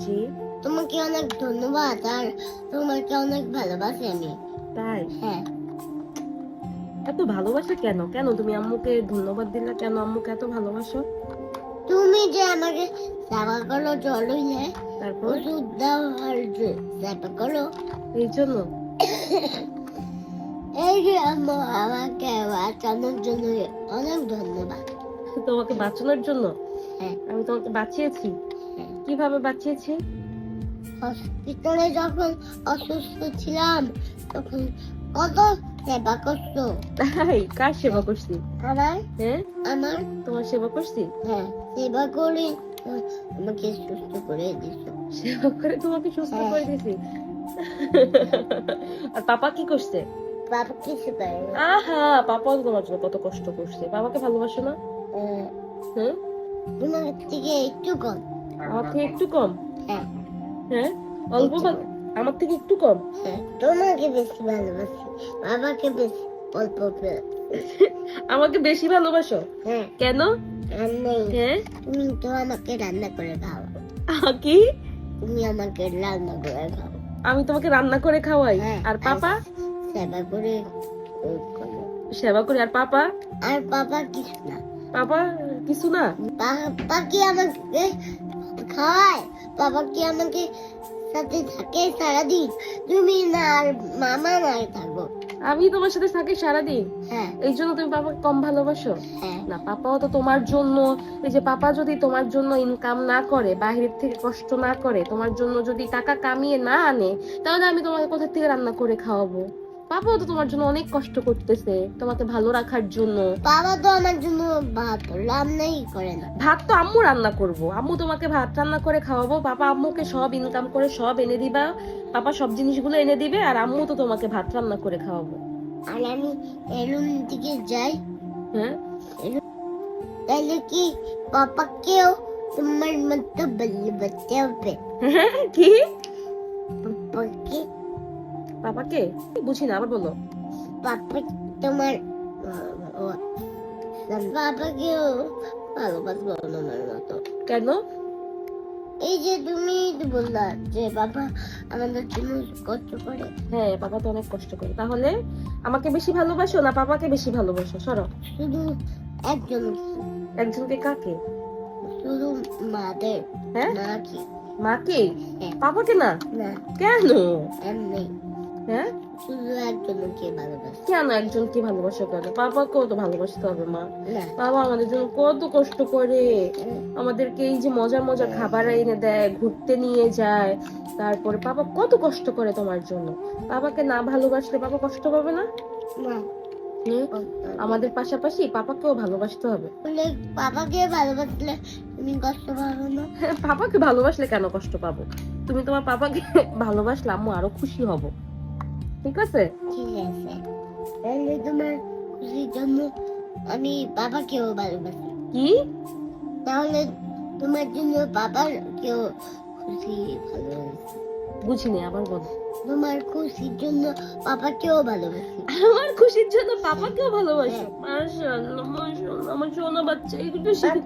জি তোমাকে অনেক ধন্যবাদ আর তোমাকে অনেক ভালোবাসি আমি। তাই? হ্যাঁ। এত ভালোবাসা কেন? কেন তুমি আম্মুকে ধন্যবাদ দিলে? কেন আম্মুকে এত ভালোবাসো? তুমি যে আমাকে সেবা করো জল হইলে তারপর? ওষুধ দাও আর যে সেবা করো। এই জন্য? এই যে আম্মু আমাকে বাঁচানোর জন্য অনেক ধন্যবাদ। তোমাকে বাঁচানোর জন্য? হ্যাঁ। আমি তোমাকে বাঁচিয়েছি। কীভাবে বাঁচিয়েছি? হসপিটালে যখন অসুস্থ ছিলাম তখন কত সেবা করতো তাই? কার সেবা করছি? আমার? হ্যাঁ? আমার? তোমার সেবা করছি? হ্যাঁ সেবা করে আমাকে সুস্থ করে দিত সেবা করে তোমাকে সুস্থ হ্যাঁ। করে দিছি। আর পাপা কি করছে? বাবা কিছু করে আহা পাপাও তোমার জন্য কত কষ্ট করছে। বাবাকে ভালোবাসো না? আহ, হ্যাঁ? তোমার থেকে একটু কম। আমার থেকে একটু কম? হ্যাঁ। হ্যাঁ? অল্প আমার থেকে একটু কম? হ্যাঁ। তোমাকে বেশি ভালোবাসি। বাবাকে বেশি অল্প আমাকে বেশি ভালোবাসো? হ্যাঁ। কেন? হ্যাঁ? তুমি তো আমাকে রান্না করে খাও। কি? তুমি আমাকে রান্না করে খাও। আমি তোমাকে রান্না করে খাওয়াই। আর পাপা? সেবা করে সেবা করি আর পাপা? আর বাবা কিছু না। পাপা কিছু না? বাবা কি আমাকে খাওয়ায় বাবা কি আমাকে সাথে থাকে সারাদিন? তুমি না আর মামা নাই থাকো। আমি তোমার সাথে থাকি সারাদিন? হ্যাঁ। এই জন্য তুমি পাপাকে কম ভালোবাসো? হ্যাঁ। না পাপাও তো তোমার জন্য এই যে পাপা যদি তোমার জন্য ইনকাম না করে বাহিরের থেকে কষ্ট না করে তোমার জন্য যদি টাকা কামিয়ে না আনে তাহলে আমি তোমাকে কোথা থেকে রান্না করে খাওয়াবো? পাপাও তো তোমার জন্য অনেক কষ্ট করতেছে তোমাকে ভালো রাখার জন্য। বাবা তো আমার জন্য ভাত রান্নাই করে না। ভাত তো আম্মু রান্না করব। আম্মু তোমাকে ভাত রান্না করে খাওয়াবো পাপা আম্মুকে সব ইনকাম করে সব এনে দিবা পাপা সব জিনিসগুলো এনে দিবে আর আম্মু তো তোমাকে ভাত রান্না করে খাওয়াবো। আর আমি এরুম দিকে যাই। হ্যাঁ? তাহলে কি পাপাকেও তোমার মতো ভালোবাসতে হবে কি? পাপাকে পাপাকে? বুঝি না আবার বলো। পাপা তোমার ও, বাবাকেও ভালোবাসবো আমার মতো। কেন? এই যে তুমি বললা যে বাবা আমাদের জন্য কষ্ট করে। হ্যাঁ পাপা তো অনেক কষ্ট করে। তাহলে আমাকে বেশি ভালোবাসো না পাপাকে বেশি ভালোবাসো? সরো। শুধু একজন একজনকে কাকে? শুধু মাদের হ্যাঁ? না কি মাকে? হ্যাঁ। পাপাকে না? না। কেন? এমনি। হ্যাঁ? একজনকে ভালোবাসি। কেন একজনকে ভালোবাসো পাপাকেও তো ভালোবাসতে হবে মা। বাবা আমাদের জন্য কত কষ্ট করে। আমাদেরকে এই যে মজার মজার খাবার এনে দেয় ঘুরতে নিয়ে যায়। তারপরে বাবা কত কষ্ট করে তোমার জন্য। বাবাকে না ভালোবাসলে বাবা কষ্ট পাবে না? আমাদের পাশাপাশি পাপাকেও ভালোবাসতে হবে। বাবাকে ভালোবাসলে তুমি কষ্ট পাবো না। পাপাকে ভালোবাসলে কেন কষ্ট পাবো? তুমি তোমার পাপাকে ভালোবাসলে আম্মু আরও খুশি হব। ঠিক আছে? ঠিক আছে। তাহলে তোমার খুশির জন্য আমি বাবাকেও ভালোবাসি। কি? তাহলে তোমার জন্য বাবাকেও খুশি ভালোবাসি। বুঝিনি আবার বলো। তোমার খুশির জন্য বাবাকেও ভালোবাসি। আমার খুশির জন্য পাপাকেও ভালোবাসো? মাশাআল্লাহ মাশাআল্লাহ আমার সোনা বাচ্চা শিখে